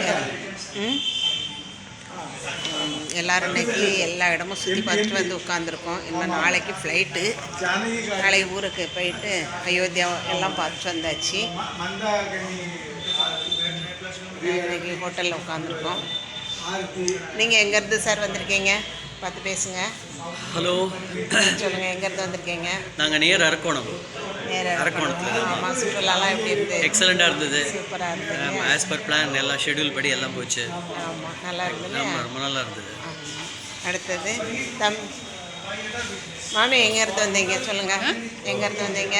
எல்லோரும் எல்லாரும் இன்னைக்கு எல்லா இடமும் சுற்றி பார்த்துட்டு வந்து உட்காந்துருக்கோம் இன்னும் நாளைக்கு ஃப்ளைட்டு நாளைக்கு ஊருக்கு போயிட்டு அயோத்தியா எல்லாம் பார்த்துட்டு வந்தாச்சு. இன்னைக்கு ஹோட்டலில் உட்காந்துருக்கோம் நீங்கள் எங்கேருந்து சார் வந்திருக்கீங்க? பார்த்து பேசுங்க. ஹலோ. சொல்லுங்கள் எங்கேருந்து வந்திருக்கீங்க? நாங்கள் நேர் அரக்கோணம். நேர அரக்கோணத்துல. ஆமாம் சுற்றுலாலாம் எப்படி இருந்தது எக்ஸலண்ட்டாக இருந்தது. சூப்பராக இருந்தது. ஆஸ் பர் பிளான் எல்லாம் ஷெட்யூல் படி எல்லாம் போச்சு. ஆமாம் நல்லா இருந்தது. ஆமாம் ரொம்ப நல்லா இருந்தது. அடுத்தது தம் மாமி எங்கேருந்து வந்தீங்க? சொல்லுங்கள் எங்கேருந்து வந்தீங்க?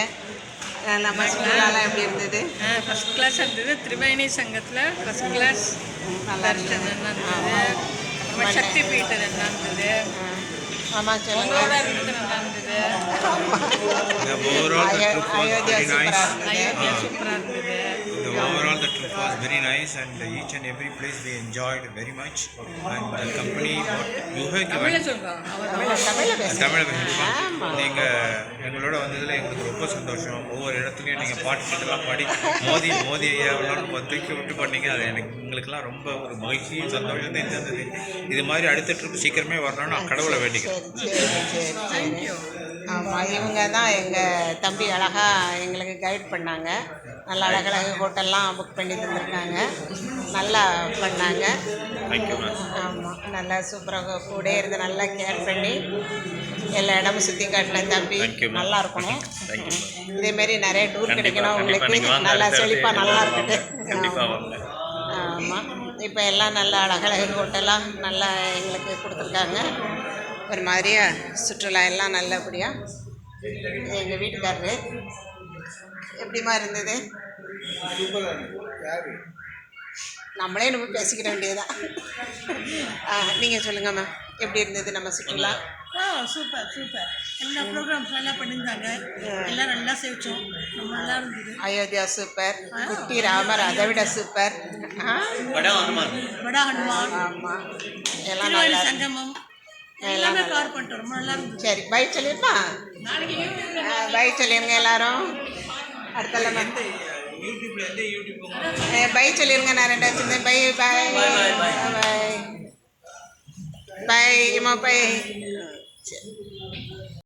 நம்ம சுற்றுலாலாம் எப்படி இருந்தது? ஃபஸ்ட் கிளாஸ் இருந்தது. திரிவேணி சங்கத்தில் ஃபஸ்ட் கிளாஸ் நல்லா இருந்தது. சக்தி பீட்டர் நல்லா இருந்தது ஆமாம் was அயோத்தியா. சூப்பராக இருந்தது. Was very nice and each and every place we enjoyed very much. And the company what யூஹேக்கு Tamil நீங்கள் எங்களோட வந்ததில் எங்களுக்கு ரொம்ப சந்தோஷம். ஒவ்வொரு இடத்துலையும் நீங்கள் பாட்டு எல்லாம் பாடி மோதி மோதி ஐயாவெல்லாம் தூக்கி விட்டு பண்ணீங்க. அது எனக்கு எங்களுக்கெல்லாம் ரொம்ப ஒரு மகிழ்ச்சியும் சந்தோஷத்தையும் தந்தது. இது மாதிரி அடுத்த ட்ரிப் சீக்கிரமே வரணும்னு நான் கடவுளை வேண்டிக்கிறேன். ஆமாம் இவங்க தான் எங்கள் தம்பி அழகாக எங்களுக்கு கைட் பண்ணாங்க. நல்ல அழகழகு ஹோட்டல்லாம் புக் பண்ணி தந்திருக்காங்க. நல்லா பண்ணாங்க. ஆமாம் நல்லா சூப்பராக கூட இருந்து நல்லா கேர் பண்ணி எல்லா இடமும் சுற்றி காட்டின தம்பி. நல்லா இருக்கணும். Thank you, இதே மாதிரி நிறைய டூர் கிடைக்கணும். உங்களுக்கு நல்லா செழிப்பாக நல்லா. இருக்கட்டும் ஆமாம். இப்போ எல்லாம் நல்லா அழகழகு ஹோட்டலாக நல்லா எங்களுக்கு கொடுத்துருக்காங்க. ஒரு மாதிரியா சுற்றுலா எல்லாம் நல்லபடியாக எங்கள் வீட்டுக்காரரு எப்படிமா இருந்தது? நம்மளே நம்ம பேசிக்கிட வேண்டியதுதான். நீங்கள் சொல்லுங்கம்மா எப்படி இருந்தது நம்ம சுற்றுலா? ஆ சூப்பர் சூப்பர் எல்லா ப்ரோக்ராம்ஸ் நல்லா பண்ணியிருந்தாங்க. எல்லாம் நல்லா சேவிச்சோம். ரொம்ப நல்லா இருந்தது. அயோத்தியா சூப்பர் குட்டி ராமர் அதை விட சூப்பர் படம் ஹனுமான். வடா ஹனுமான். ஆமாம் எல்லாம் நல்லா சங்கமம். எல்லாமே கவர் பண்ணிட்டோம். ரொம்ப நல்லா இருந்தது. சரி பை சொல்லிருப்பா பை சொல்லிருங்க எல்லாரும். அடுத்தல பை சொல்லிருங்க நான் ரெண்டாவது சொன்னேன் பை பாய் பாய் பாய் இம்மா பை